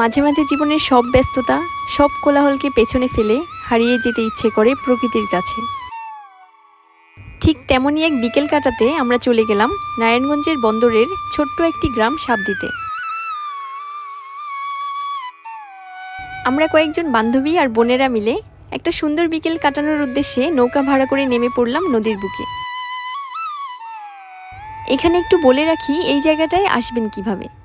মাঝে মাঝে জীবনের সব ব্যস্ততা, সব কোলাহলকে পেছনে ফেলে হারিয়ে যেতে ইচ্ছে করে প্রকৃতির কাছে। ঠিক তেমনই এক বিকেল কাটাতে আমরা চলে গেলাম নারায়ণগঞ্জের বন্দরের ছোট্ট একটি গ্রাম সাবদিতে। আমরা কয়েকজন বান্ধবী আর বোনেরা মিলে একটা সুন্দর বিকেল কাটানোর উদ্দেশ্যে নৌকা ভাড়া করে নেমে পড়লাম নদীর বুকে। এখানে একটু বলে রাখি, এই জায়গাটায় আসবেন কীভাবে?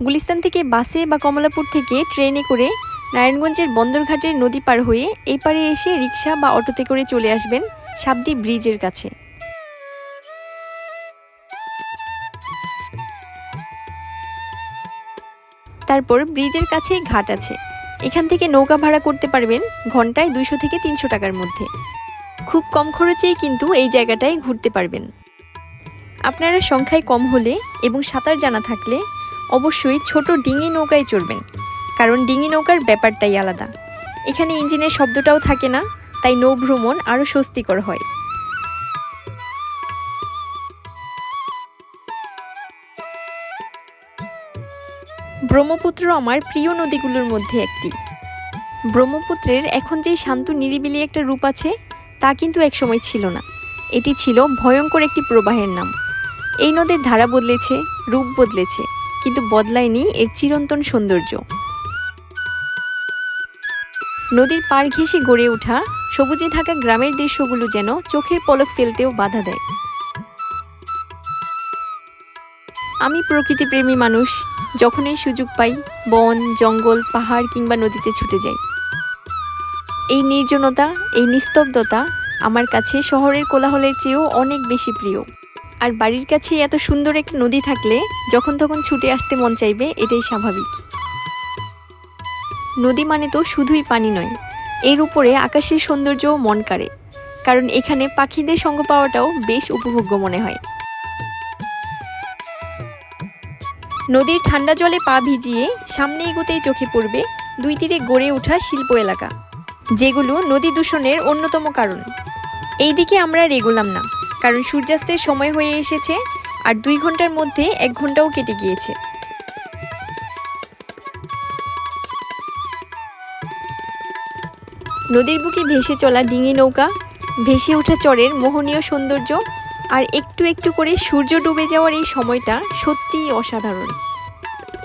গুলিস্তান থেকে বাসে বা কমলাপুর থেকে ট্রেনে করে নারায়ণগঞ্জের বন্দরঘাটের নদী পার হয়ে এই পারে এসে রিক্সা বা অটোতে করে চলে আসবেন সাবদি ব্রিজের কাছে। তারপর ব্রিজের কাছেই ঘাট আছে। এখান থেকে নৌকা ভাড়া করতে পারবেন ঘন্টায় দুশো থেকে তিনশো টাকার মধ্যে। খুব কম খরচেই কিন্তু এই জায়গাটায় ঘুরতে পারবেন। আপনারা সংখ্যায় কম হলে এবং সাঁতার জানা থাকলে অবশ্যই ছোট ডিঙি নৌকায় চড়বেন, কারণ ডিঙি নৌকার ব্যাপারটাই আলাদা। এখানে ইঞ্জিনের শব্দটাও থাকে না, তাই নৌ ভ্রমণ আরও স্বস্তিকর হয়। ব্রহ্মপুত্র আমার প্রিয় নদীগুলোর মধ্যে একটি। ব্রহ্মপুত্রের এখন যেই শান্ত নিরিবিলি একটা রূপ আছে, তা কিন্তু একসময় ছিল না। এটি ছিল ভয়ঙ্কর একটি প্রবাহের নাম। এই নদীর ধারা বদলেছে, রূপ বদলেছে। কিন্তু বদলায়নি এর চিরন্তন সৌন্দর্য। নদীর পাড় ঘেঁষে গড়ে ওঠা, সবুজে ঢাকা গ্রামের দৃশ্যগুলো যেন চোখের পলক ফেলতেও বাধা দেয়। আমি প্রকৃতিপ্রেমী মানুষ যখনই সুযোগ পাই, বন, জঙ্গল, পাহাড় কিংবা নদীতে ছুটে যাই। এই নির্জনতা, এই নিস্তব্ধতা আমার কাছে শহরের কোলাহলের চেয়েও অনেক বেশি প্রিয়। আর বাড়ির কাছে এত সুন্দর একটা নদী থাকলে যখন তখন ছুটে আসতে মন চাইবে, এটাই স্বাভাবিক। নদী মানে তো শুধুই পানি নয়, এর উপরে আকাশের সৌন্দর্যও মন কাড়ে, কারণ এখানে পাখিদের সঙ্গ পাওয়াটাও বেশ উপভোগ্য মনে হয়। নদীর ঠান্ডা জলে পা ভিজিয়ে সামনে এগোতেই চোখে পড়বে দুই তীরে গড়ে ওঠা শিল্প এলাকা, যেগুলো নদী দূষণের অন্যতম কারণ। এই দিকে আমরা রেগুলাম না। কারণ সূর্যাস্তের সময় হয়ে এসেছে আর দুই ঘণ্টার মধ্যে এক ঘন্টাও কেটে গিয়েছে। নদীর বুকে ভেসে চলা ডিঙি নৌকা, ভেসে ওঠা চরের মোহনীয় সৌন্দর্য আর একটু একটু করে সূর্য ডুবে যাওয়ার এই সময়টা সত্যিই অসাধারণ।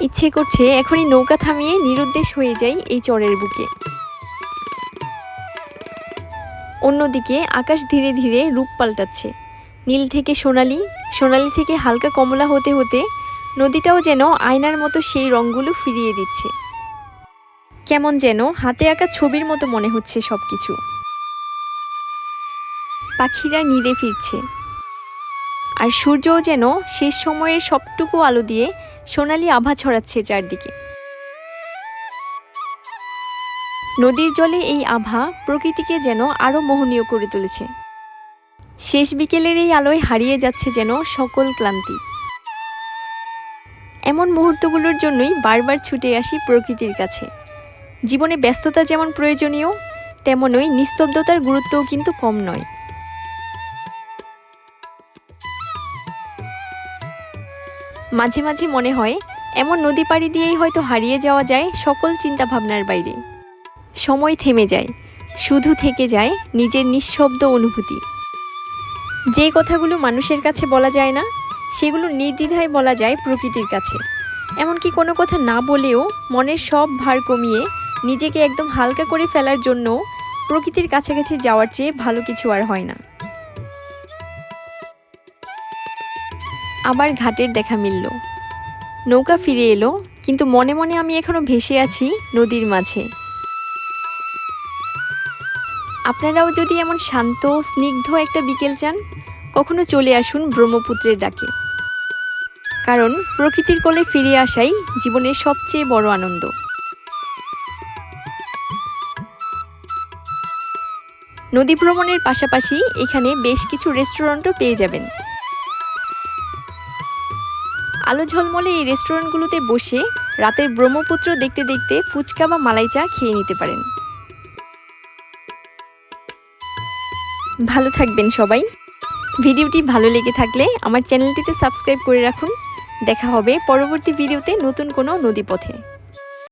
ইচ্ছে করছে এখনই নৌকা থামিয়ে নিরুদ্দেশ হয়ে যাই এই চরের বুকে। অন্যদিকে আকাশ ধীরে ধীরে রূপ পাল্টাচ্ছে। নীল থেকে সোনালি সোনালি থেকে হালকা কমলা হতে হতে নদীটাও যেন আয়নার মতো সেই রঙগুলো ফিরিয়ে দিচ্ছে। কেমন যেন হাতে আঁকা ছবির মতো মনে হচ্ছে সব কিছু পাখিরা নিড়ে ফিরছে। আর সূর্যও যেন শেষ সময়ের সবটুকু আলো দিয়ে সোনালি আভা ছড়াচ্ছে চারদিকে। নদীর জলে এই আভা প্রকৃতিকে যেন আরও মোহনীয় করে তুলেছে। শেষ বিকেলের এই আলোয় হারিয়ে যাচ্ছে যেন সকল ক্লান্তি। এমন মুহূর্তগুলোর জন্যই বারবার ছুটে আসি প্রকৃতির কাছে। জীবনে ব্যস্ততা যেমন প্রয়োজনীয়, তেমনই নিস্তব্ধতার গুরুত্বও কিন্তু কম নয়। মাঝে মাঝে মনে হয়, এমন নদী পাড়ি দিয়েই হয়তো হারিয়ে যাওয়া যায় সকল চিন্তা ভাবনার বাইরে। সময় থেমে যায়, শুধু থেকে যায় নিজের নিঃশব্দ অনুভূতি। যে কথাগুলো মানুষের কাছে বলা যায় না, সেগুলো নির্দ্বিধায় বলা যায় প্রকৃতির কাছে। এমনকি কোনো কথা না বলেও মনের সব ভার কমিয়ে নিজেকে একদম হালকা করে ফেলার জন্য প্রকৃতির কাছাকাছি যাওয়ার চেয়ে ভালো কিছু আর হয় না। আবার ঘাটের দেখা মিলল। নৌকা ফিরে এলো, কিন্তু মনে মনে আমি এখনও ভেসে আছি নদীর মাঝে। আপনারাও যদি এমন শান্ত, স্নিগ্ধ একটা বিকেল চান, কখনো চলে আসুন ব্রহ্মপুত্রের ডাকে। কারণ প্রকৃতির কোলে ফিরে আসাই জীবনের সবচেয়ে বড় আনন্দ। নদী ভ্রমণের পাশাপাশি এখানে বেশ কিছু রেস্টুরেন্টও পেয়ে যাবেন। আলো ঝলমলে এই রেস্টুরেন্টগুলোতে বসে রাতের ব্রহ্মপুত্র দেখতে দেখতে ফুচকা বা মালাই চা খেয়ে নিতে পারেন। ভালো থাকবেন সবাই। ভিডিওটি ভালো লেগে থাকলে আমার চ্যানেলটিতে সাবস্ক্রাইব করে রাখুন। দেখা হবে পরবর্তী ভিডিওতে নতুন কোনো নদীপথে।